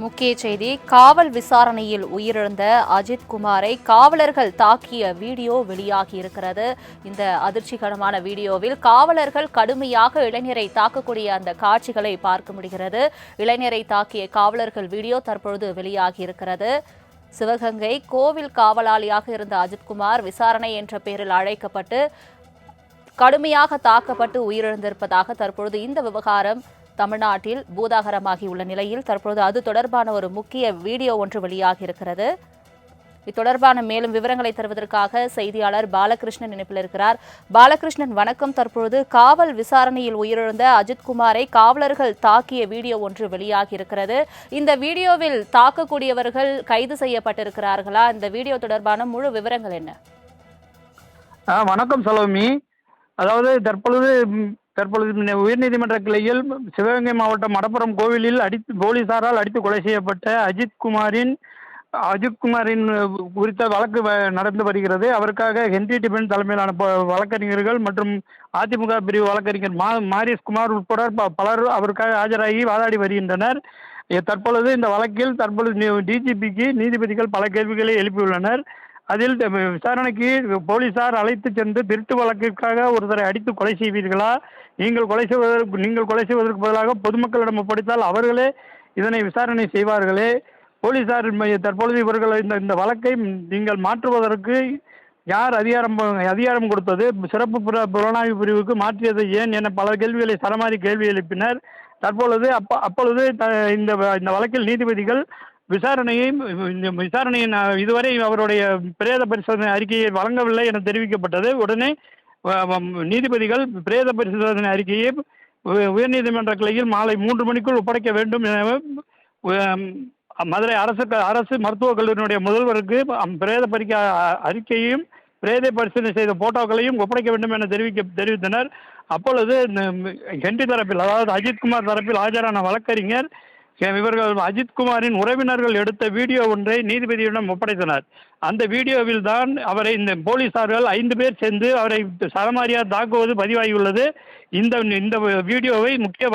முக்கிய செய்தி காவல் விசாரணையில் உயிரிழந்த அஜித் குமாரை காவலர்கள் தாக்கிய வீடியோ வெளியாகி இருக்கிறது. இந்த அதிர்ச்சிகரமான வீடியோவில் காவலர்கள் கடுமையாக இளைஞரை தாக்கக்கூடிய அந்த காட்சிகளை பார்க்க முடிகிறது. இளைஞரை தாக்கிய காவலர்கள் வீடியோ தற்பொழுது வெளியாகி இருக்கிறது. சிவகங்கை கோவில் காவலாளியாக இருந்த அஜித்குமார் விசாரணை என்ற பெயரில் அழைக்கப்பட்டு கடுமையாக தாக்கப்பட்டு உயிரிழந்திருப்பதாக தற்பொழுது இந்த விவகாரம் தமிழ்நாட்டில் பூதாகரமாகியுள்ள நிலையில் தற்பொழுது அது தொடர்பான ஒரு முக்கிய வீடியோ ஒன்று வெளியாகி இருக்கிறது இது தொடர்பான மேலும் விவரங்களை தருவதற்காக செய்தியாளர் பாலகிருஷ்ணன் இணைப்பில் இருக்கிறார். பாலகிருஷ்ணன் வணக்கம். தற்பொழுது காவல் விசாரணையில் உயிரிழந்த அஜித்குமாரை காவலர்கள் தாக்கிய வீடியோ ஒன்று வெளியாகி இருக்கிறது இந்த வீடியோவில் தாக்கக்கூடியவர்கள் கைது செய்யப்பட்டிருக்கிறார்களா? இந்த வீடியோ தொடர்பான முழு விவரங்கள் என்ன? ஆ வணக்கம் சலோமி. அதாவது தற்பொழுது தற்பொழுது உயர்நீதிமன்ற கிளையில் சிவகங்கை மாவட்டம் மடப்புறம் கோவிலில் அடித்து போலீசாரால் அடித்து கொலை செய்யப்பட்ட அஜித்குமாரின் அஜித்குமாரின் குறித்த வழக்கு வ- நடந்து வருகிறது. அவருக்காக ஹென்றி டிபன் தலைமையிலான வழக்கறிஞர்கள் மற்றும் அதிமுக பிரிவு வழக்கறிஞர் மா மாரிஸ்குமார் உட்பட ப- பலர் அவருக்காக ஆஜராகி வாதாடி வருகின்றனர். தற்பொழுது இந்த வழக்கில் தற்பொழுது டிஜிபிக்கு நீதிபதிகள் பல கேள்விகளை எழுப்பியுள்ளனர். அதில் விசாரணைக்கு போலீசார் அழைத்து சென்று திருட்டு வழக்கிற்காக ஒருத்தரை அடித்து கொலை செய்வீர்களா? நீங்கள் கொலை செய்வதற்கு நீங்கள் கொலை செய்வதற்கு பதிலாக பொதுமக்களிடம் ஒப்படைத்தால் அவர்களே இதனை விசாரணை செய்வார்களே. போலீசார் தற்பொழுது இவர்கள் இந்த இந்த வழக்கை நீங்கள் மாற்றுவதற்கு யார் அதிகாரம் அதிகாரம் கொடுத்தது? சிறப்பு புற புலனாய்வு பிரிவுக்கு மாற்றியது ஏன் என பல கேள்விகளை சரமாரி கேள்வி எழுப்பினர். தற்பொழுது அப்ப அப்பொழுது த- இந்த வ- இந்த வழக்கில் நீதிபதிகள் விசாரணையும் விசாரணையின் இதுவரை அவருடைய பிரேத பரிசோதனை அறிக்கையை வழங்கவில்லை என தெரிவிக்கப்பட்டது. உடனே வ- நீதிபதிகள் பிரேத பரிசோதனை அறிக்கையை உயர்நீதிமன்ற கிளையில் மாலை மூன்று மணிக்குள் ஒப்படைக்க வேண்டும் என மதுரை அரசு க- அரசு மருத்துவக் கல்லூரியினுடைய முதல்வருக்கு அம் பிரேத பரிக்க அறிக்கையையும் பிரேத பரிசோதனை செய்த போட்டோக்களையும் ஒப்படைக்க வேண்டும் என தெரிவிக்க தெரிவித்தனர். அப்பொழுது இந்த ஹென்றி தரப்பில் அதாவது அஜித்குமார் தரப்பில் ஆஜரான வழக்கறிஞர் இவர்கள் அஜித்குமாரின் உறவினர்கள் எடுத்த வீடியோ ஒன்றை நீதிபதியிடம் ஒப்படைத்தனர். அந்த வீடியோவில் தான் அவரை இந்த போலீசார்கள் ஐந்து பேர் சேர்ந்து அவரை சரமாரியாக தாக்குவது பதிவாகியுள்ளது. இந்த இந்த வீடியோவை முக்கிய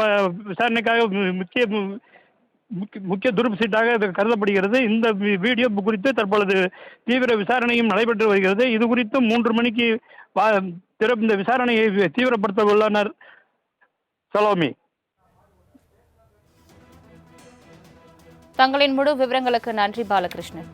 விசாரணைக்காக முக்கிய முக்கிய- முக்கிய இது கருதப்படுகிறது. இந்த வீடியோ குறித்து தற்பொழுது தீவிர விசாரணையும் நடைபெற்று வருகிறது. இது குறித்து மூன்று மணிக்கு வா- திற- இந்த விசாரணையை தீவிரப்படுத்த உள்ளனர். சலோமி. தங்களின் முழு விவரங்களுக்கு நன்றி பாலகிருஷ்ணன்.